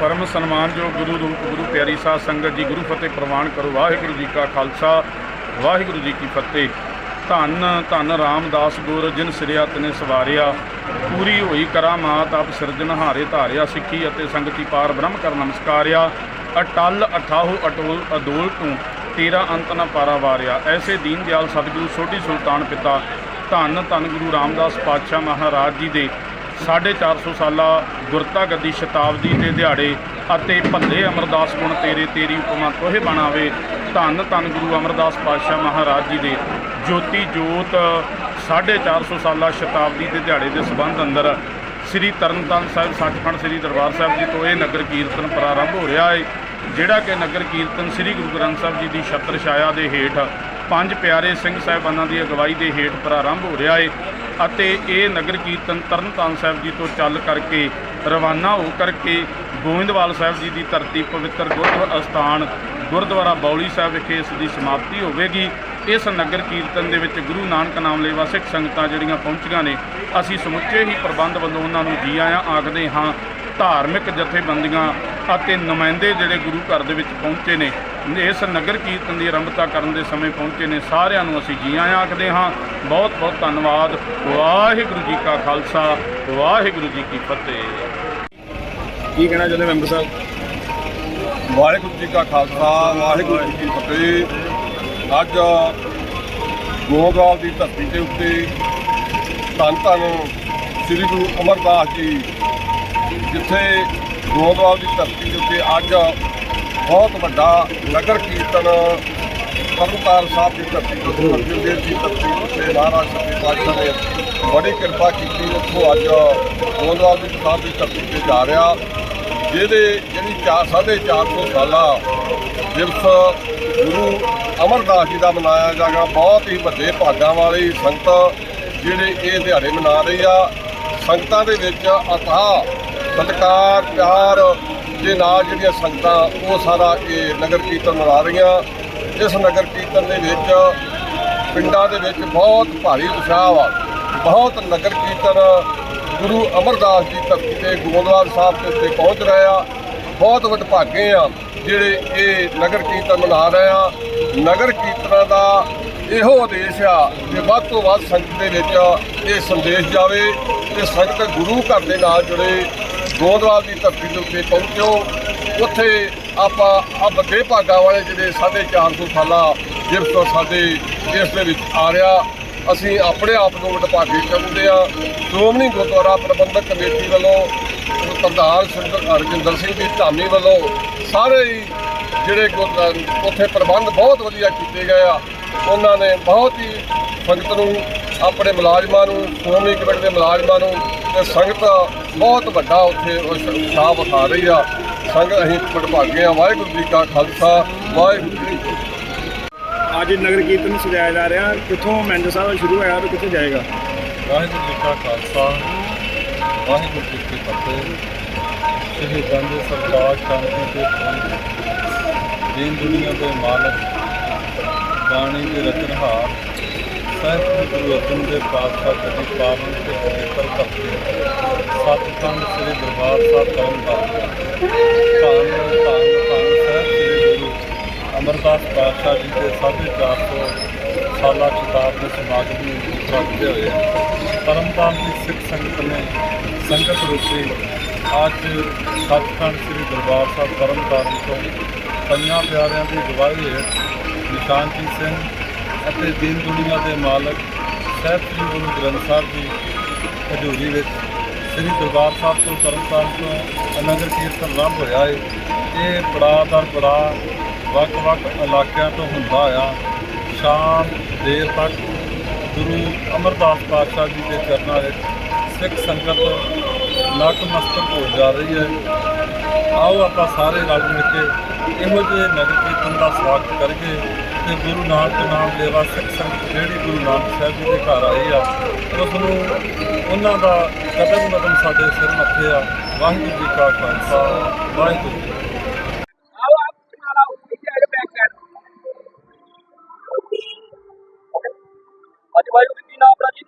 ਪਰਮ ਸਨਮਾਨਯੋਗ ਗੁਰੂ ਰੂਪ ਗੁਰੂ ਪਿਆਰੀ ਸਾਧ ਸੰਗਤ ਜੀ, ਗੁਰੂ ਫਤਿਹ ਪ੍ਰਵਾਨ ਕਰੋ, ਵਾਹਿਗੁਰੂ ਜੀ ਕਾ ਖਾਲਸਾ, ਵਾਹਿਗੁਰੂ ਜੀ ਕੀ ਫਤਿਹ। ਧੰਨ ਧੰਨ ਰਾਮਦਾਸ ਗੁਰ, ਜਿਨ ਸਿਰਿਆ ਤਨੇ ਸਵਾਰਿਆ, ਪੂਰੀ ਹੋਈ ਕਰਾਮਾਤ ਆਪ ਸਿਰਜਣਹਾਰੇ ਧਾਰਿਆ, ਸਿੱਖੀ ਅਤੇ ਸੰਗਤੀ ਪਾਰ ਬ੍ਰਹਮ ਕਰ ਨਮਸਕਾਰਿਆ। ਅਟਲ, ਅਠਾਹੂ, ਅਟੋਲ, ਅਦੋਲ ਤੂੰ ਤੇਰਾ ਅੰਤ ਨ ਪਾਰਾ ਵਾਰਿਆ। ਐਸੇ ਦੀਨ ਦਿਆਲ ਸਤਿਗੁਰੂ ਸੋਢੀ ਸੁਲਤਾਨ ਪਿਤਾ, ਧੰਨ ਧੰਨ ਗੁਰੂ ਰਾਮਦਾਸ ਪਾਤਸ਼ਾਹ ਮਹਾਰਾਜ ਜੀ ਦੇ 450 ਸਾਲਾ ਗੁਰਤਾ ਗੱਦੀ ਸ਼ਤਾਬਦੀ ਦੇ ਦਿਹਾੜੇ ਅਤੇ ਭੱਲੇ ਅਮਰਦਾਸ ਗੁਣ ਤੇਰੇ ਤੇਰੀ ਉਪਮਾ ਤੋਹੇ ਬਣਾਵੇ, ਧੰਨ ਧੰਨ ਗੁਰੂ ਅਮਰਦਾਸ ਪਾਤਸ਼ਾਹ ਮਹਾਰਾਜ ਜੀ ਦੇ। ਜੋਤੀ ਜੋਤ 450 ਸਾਲਾ ਸ਼ਤਾਬਦੀ ਦੇ ਦਿਹਾੜੇ ਦੇ ਸਬੰਧ ਅੰਦਰ ਸ੍ਰੀ ਤਰਨਤਾਰਨ ਸਾਹਿਬ ਸੱਚਖੰਡ ਸ੍ਰੀ ਦਰਬਾਰ ਸਾਹਿਬ ਜੀ ਤੋਂ ਇਹ ਨਗਰ ਕੀਰਤਨ ਪ੍ਰਾਰੰਭ ਹੋ ਰਿਹਾ ਹੈ ਜਿਹੜਾ ਕਿ ਨਗਰ ਕੀਰਤਨ ਸ੍ਰੀ ਗੁਰੂ ਗ੍ਰੰਥ ਸਾਹਿਬ ਜੀ ਦੀ ਛਤਰ ਛਾਇਆ ਦੇ ਹੇਠ ਪੰਜ ਪਿਆਰੇ ਸਿੰਘ ਸਾਹਿਬਾਨਾਂ ਦੀ ਅਗਵਾਈ ਦੇ ਹੇਠ ਪ੍ਰਾਰੰਭ ਹੋ ਰਿਹਾ ਹੈ ਅਤੇ ਇਹ ਨਗਰ ਕੀਰਤਨ ਤਰਨਤਾਰਨ ਸਾਹਿਬ ਜੀ ਤੋਂ ਚੱਲ ਕਰਕੇ ਰਵਾਨਾ ਹੋ ਕਰਕੇ ਗੋਇੰਦਵਾਲ ਸਾਹਿਬ ਜੀ ਦੀ ਧਰਤੀ ਪਵਿੱਤਰ ਗੁਰਦੁਆਰਾ ਅਸਥਾਨ ਗੁਰਦੁਆਰਾ ਬੌਲੀ ਸਾਹਿਬ ਵਿਖੇ ਇਸ ਦੀ ਸਮਾਪਤੀ ਹੋਵੇਗੀ। ਇਸ ਨਗਰ ਕੀਰਤਨ ਦੇ ਵਿੱਚ ਗੁਰੂ ਨਾਨਕ ਨਾਮ ਲੇਵਾ ਸਿੱਖ ਸੰਗਤਾਂ ਜਿਹੜੀਆਂ ਪਹੁੰਚੀਆਂ ਨੇ, ਅਸੀਂ ਸਮੁੱਚੇ ਹੀ ਪ੍ਰਬੰਧ ਵੱਲੋਂ ਉਹਨਾਂ ਨੂੰ ਜੀ ਆਇਆਂ, ਆਖਦੇ ਹਾਂ, ਧਾਰਮਿਕ ਜਥੇਬੰਦੀਆਂ ਅਤੇ ਨੁਮਾਇੰਦੇ ਜਿਹੜੇ ਗੁਰੂ ਘਰ ਦੇ ਵਿੱਚ ਪਹੁੰਚੇ ਨੇ, ਇਸ ਨਗਰ ਕੀਰਤਨ ਦੀ ਆਰੰਭਤਾ ਕਰਨ ਦੇ ਸਮੇਂ ਪਹੁੰਚੇ ਨੇ, ਸਾਰਿਆਂ ਨੂੰ ਅਸੀਂ ਜੀ ਆਇਆਂ, ਆਖਦੇ ਹਾਂ। ਬਹੁਤ ਬਹੁਤ ਧੰਨਵਾਦ। ਵਾਹਿਗੁਰੂ ਜੀ ਕਾ ਖਾਲਸਾ, ਵਾਹਿਗੁਰੂ ਜੀ ਕੀ ਫਤਿਹ। ਕੀ ਕਹਿਣਾ ਚਾਹੁੰਦੇ ਮੈਂਬਰ ਸਾਹਿਬ? ਵਾਹਿਗੁਰੂ ਜੀ ਕਾ ਖਾਲਸਾ, ਵਾਹਿਗੁਰੂ ਜੀ ਕੀ ਫਤਿਹ। ਅੱਜ ਗੋਗਾਲ ਦੀ ਧਰਤੀ ਦੇ ਉੱਤੇ ਧੰਨ ਧੰਨ ਸ੍ਰੀ ਗੁਰੂ ਅਮਰਦਾਸ ਜੀ, ਜਿੱਥੇ ਗੋਗਾਲ ਦੀ ਧਰਤੀ ਦੇ ਉੱਤੇ ਅੱਜ ਬਹੁਤ ਵੱਡਾ ਨਗਰ ਕੀਰਤਨ ਤਰਨਤਾਰਨ ਸਾਹਿਬ ਦੀ ਧਰਤੀ ਤੋਂ ਗੁਰੂ ਅਰਜਨ ਦੇਵ ਜੀ ਮਹਾਰਾਜ ਸੱਚੇ ਪਾਤਸ਼ਾਹ ਨੇ ਬੜੀ ਕਿਰਪਾ ਕੀਤੀ ਉੱਥੋਂ ਅੱਜ ਗੋਗਾਲ ਦੀ ਸਾਹਿਬ ਦੀ ਧਰਤੀ ਤੇ ਜਾ ਰਿਹਾ। ਜਿਹਦੇ ਜਿਹੜੀ 4 450 ਸਾਲਾ ਦਿਵਸ ਗੁਰੂ ਅਮਰਦਾਸ ਜੀ ਦਾ ਮਨਾਇਆ ਜਾਗਾ ਬਹੁਤ ਹੀ ਵੱਡੇ ਭਾਗਾਂ ਵਾਲੀ ਸੰਗਤ ਜਿਹੜੇ ਇਹ ਦਿਹਾੜੇ ਮਨਾ ਰਹੀ ਆ। ਸੰਗਤਾਂ ਦੇ ਵਿੱਚ ਅਥਾਹ, ਸਤਿਕਾਰ, ਪਿਆਰ ਦੇ ਨਾਲ ਜਿਹੜੀਆਂ ਸੰਗਤਾਂ ਉਹ ਸਾਰਾ ਇਹ ਨਗਰ ਕੀਰਤਨ ਮਨਾ ਰਹੀਆਂ। ਇਸ ਨਗਰ ਕੀਰਤਨ ਦੇ ਵਿੱਚ ਪਿੰਡਾਂ ਦੇ ਵਿੱਚ ਬਹੁਤ ਭਾਰੀ ਉਤਸ਼ਾਹ ਵਾ। ਬਹੁਤ ਨਗਰ ਕੀਰਤਨ ਗੁਰੂ ਅਮਰਦਾਸ ਜੀ ਧਰਤੀ ਤੇ, ਗੋਬਿੰਦਵਾਲ ਸਾਹਿਬ ਦੇ ਉੱਤੇ ਪਹੁੰਚ ਰਹੇ ਆ। ਬਹੁਤ ਵਡਭਾਗੇ ਆ ਜਿਹੜੇ ਇਹ ਨਗਰ ਕੀਰਤਨ ਮਨਾ ਰਹੇ ਆ। ਨਗਰ ਕੀਰਤਨਾਂ ਦਾ ਇਹੋ ਉਦੇਸ਼ ਆ ਕਿ ਵੱਧ ਤੋਂ ਵੱਧ ਸੰਗਤ ਦੇ ਵਿੱਚ ਇਹ ਸੰਦੇਸ਼ ਜਾਵੇ ਕਿ ਸੰਗਤ ਗੁਰੂ ਘਰ ਦੇ ਨਾਲ ਜੁੜੇ। ਗੋਬਿੰਦਵਾਲ ਦੀ ਧਰਤੀ ਦੇ ਉੱਤੇ ਪਹੁੰਚੋ। ਉੱਥੇ ਆਪਾਂ ਆ ਵੱਡੇ ਭਾਗਾਂ ਵਾਲੇ ਜਿਹੜੇ 450 ਸਾਲਾਂ ਦਿਵਸ ਸਾਡੇ ਇਸ ਦੇ ਵਿੱਚ ਆ ਰਿਹਾ। ਅਸੀਂ ਆਪਣੇ ਆਪ ਨੂੰ ਵਡਭਾਗੇ ਚਾਹੁੰਦੇ ਆ ਸ਼੍ਰੋਮਣੀ ਗੁਰਦੁਆਰਾ ਪ੍ਰਬੰਧਕ ਕਮੇਟੀ ਵੱਲੋਂ ਪ੍ਰਧਾਨ ਸੁੰਦਰ ਹਰਜਿੰਦਰ ਸਿੰਘ ਜੀ ਧਾਮੀ ਵੱਲੋਂ ਸਾਰੇ ਹੀ ਜਿਹੜੇ ਗੁਰਦ- ਉੱਥੇ ਪ੍ਰਬੰਧ ਬਹੁਤ ਵਧੀਆ ਕੀਤੇ ਗਏ ਆ। ਉਹਨਾਂ ਨੇ ਬਹੁਤ ਹੀ ਸੰਗਤ ਨੂੰ, ਆਪਣੇ ਮੁਲਾਜ਼ਮਾਂ ਨੂੰ, ਸ਼੍ਰੋਮਣੀ ਕਮੇਟੀ ਦੇ ਮੁਲਾਜ਼ਮਾਂ ਨੂੰ ਤੇ ਸੰਗਤ ਬਹੁਤ ਵੱਡਾ ਉੱਥੇ ਉਤਸ਼ਾਹ ਵਿਖਾ ਰਹੀ ਆ। ਸੰਗਤ ਅਸੀਂ ਵਡਭਾਗੇ ਆ। ਵਾਹਿਗੁਰੂ ਜੀ ਕਾ ਖਾਲਸਾ, ਵਾਹਿਗੁਰੂ ਜੀ ਅੱਜ ਨਗਰ ਕੀਰਤਨ ਸਜਾਇਆ ਜਾ ਰਿਹਾ। ਕਿੱਥੋਂ ਮੈਂਦਰ ਸਾਹਿਬ ਸ਼ੁਰੂ ਹੋਇਆ ਤੇ ਕਿੱਥੇ ਜਾਏਗਾ? ਵਾਹਿਗੁਰੂ ਜੀ ਕਾ ਖਾਲਸਾ, ਵਾਹਿਗੁਰੂ ਜੀ ਕੀ ਫਤਿਹ। ਸ਼ਹੀਦਾਂ ਦੇ ਸਰਤਾਜ ਸ਼ਾਂਤੀ ਦੇ ਪ੍ਰਭੂ ਦੀਨ ਦੁਨੀਆ ਦੇ ਮਾਲਕ, ਬਾਣੀ ਦੇ ਰਚਨਹਾਰ ਸਾਹਿਬ ਗੁਰੂ ਅਰਜਨ ਦੇਵ ਪਾਤਸ਼ਾਹ ਜੀ ਦੀ ਪਾਵਨ ਤੇ ਪਵਿੱਤਰ ਧਰਤੀ ਸਤਿਸੰਗ ਸ੍ਰੀ ਦਰਬਾਰ ਸਾਹਿਬ ਤਰਨਤਾਰਨ ਧੰਨ ਅਮਰਦਾਸ ਪਾਤਸ਼ਾਹ ਜੀ ਦੇ 450 ਸਾਲਾ ਕਿਤਾਬ ਦੇ ਸਮਾਗਮ ਨੂੰ ਰੱਖਦੇ ਹੋਏ। ਪਰਮਪਾਲ ਦੀ ਸਿੱਖ ਸੰਗਤ ਨੇ ਸੰਗਤ ਰੂਪੀ ਅੱਜ ਸੱਚਖੰਡ ਸ੍ਰੀ ਦਰਬਾਰ ਸਾਹਿਬ ਤਰਨਤਾਰਨ ਤੋਂ ਪੰਜਾਂ ਪਿਆਰਿਆਂ ਦੀ ਗਵਾਹੀ ਹੇਠ ਨਿਸ਼ਾਨਜੀਤ ਸਿੰਘ ਅਤੇ ਦੀਨ ਦੁਨੀਆ ਦੇ ਮਾਲਕ ਸਾਹਿਬ ਸ੍ਰੀ ਗੁਰੂ ਗ੍ਰੰਥ ਸਾਹਿਬ ਜੀ ਹਜ਼ੂਰੀ ਵਿੱਚ ਸ੍ਰੀ ਦਰਬਾਰ ਸਾਹਿਬ ਤੋਂ ਤਰਨਤਾਰਨ ਤੋਂ ਨਗਰ ਕੀਰਤਨ ਆਰੰਭ ਹੋਇਆ ਹੈ ਇਹ ਪੜਾਅ ਦਰ ਪੜਾਅ ਵੱਖ-ਵੱਖ ਇਲਾਕਿਆਂ ਤੋਂ ਹੁੰਦਾ ਆ ਸ਼ਾਮ ਦੇਰ ਤੱਕ ਗੁਰੂ ਅਮਰਦਾਸ ਪਾਤਸ਼ਾਹ ਜੀ ਦੇ ਚਰਨਾਂ ਵਿੱਚ ਸਿੱਖ ਸੰਗਤ ਨਤਮਸਤਕ ਹੋ ਜਾ ਰਹੀ ਹੈ। ਆਓ ਆਪਾਂ ਸਾਰੇ ਰਲ ਮਿਲ ਕੇ ਇਹੋ ਜਿਹੇ ਨਗਰ ਕੀਰਤਨ ਦਾ ਸਵਾਗਤ ਕਰੀਏ ਤੇ ਗੁਰੂ ਨਾਨਕ ਨਾਮ ਲੇਵਾ ਸਿੱਖ ਸੰਗਤ ਜਿਹੜੀ ਗੁਰੂ ਨਾਨਕ ਸਾਹਿਬ ਜੀ ਦੇ ਘਰ ਆਈ ਆ ਉਸ ਨੂੰ ਉਹਨਾਂ ਦਾ ਕਦਮ ਕਦਮ ਸਾਡੇ ਸਿਰ ਮੱਥੇ ਆ। ਵਾਹਿਗੁਰੂ ਜੀ ਕਾ ਖਾਲਸਾ, ਵਾਹਿਗੁਰੂ ਵਾਹਿਗੁਰੂ ਜੀ ਨਾਮ ਆਪਣਾ ਜੀ?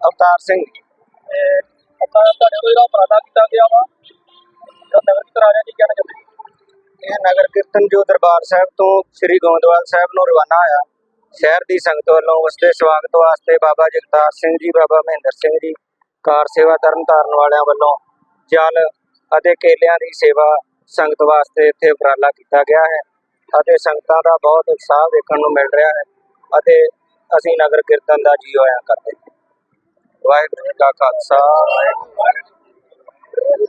ਅਵਤਾਰ ਸਿੰਘ। ਆਪਣਾ ਤੁਹਾਡੇ ਕੋਲ ਜਿਹੜਾ ਉਪਰਾਲਾ ਕੀਤਾ ਗਿਆ ਵਾ ਇਹ ਨਗਰ ਕੀਰਤਨ ਜੋ ਦਰਬਾਰ ਸਾਹਿਬ ਤੋਂ ਸ੍ਰੀ ਗੋਇੰਦਵਾਲ ਸਾਹਿਬ ਨੂੰ ਰਵਾਨਾ ਹੋਇਆ ਸ਼ਹਿਰ ਦੀ ਸੰਗਤ ਵੱਲੋਂ ਉਸ ਦੇ ਸਵਾਗਤ ਵਾਸਤੇ ਬਾਬਾ ਜਗਤਾਰ ਸਿੰਘ ਜੀ ਬਾਬਾ ਮਹਿੰਦਰ ਸਿੰਘ ਜੀ ਕਾਰ ਸੇਵਾ ਤਰਨ ਤਾਰਨ ਵਾਲਿਆਂ ਵੱਲੋਂ ਜਲ ਅਤੇ ਕੇਲਿਆਂ ਦੀ ਸੇਵਾ ਸੰਗਤ ਵਾਸਤੇ ਇੱਥੇ ਉਪਰਾਲਾ ਕੀਤਾ ਗਿਆ ਹੈ ਅਤੇ ਸੰਗਤਾਂ ਦਾ ਬਹੁਤ ਉਤਸ਼ਾਹ ਵੇਖਣ ਨੂੰ ਮਿਲ ਰਿਹਾ ਹੈ ਅਤੇ ਅਸੀਂ ਨਗਰ ਕੀਰਤਨ ਦਾ ਜੀ ਹੋਇਆ ਕਰਦੇ। ਵਾਹਿਗੁਰੂ ਜੀ ਕਾ ਖਾਲਸਾ। ਵਾਹਿਗੁਰੂ ਜੀ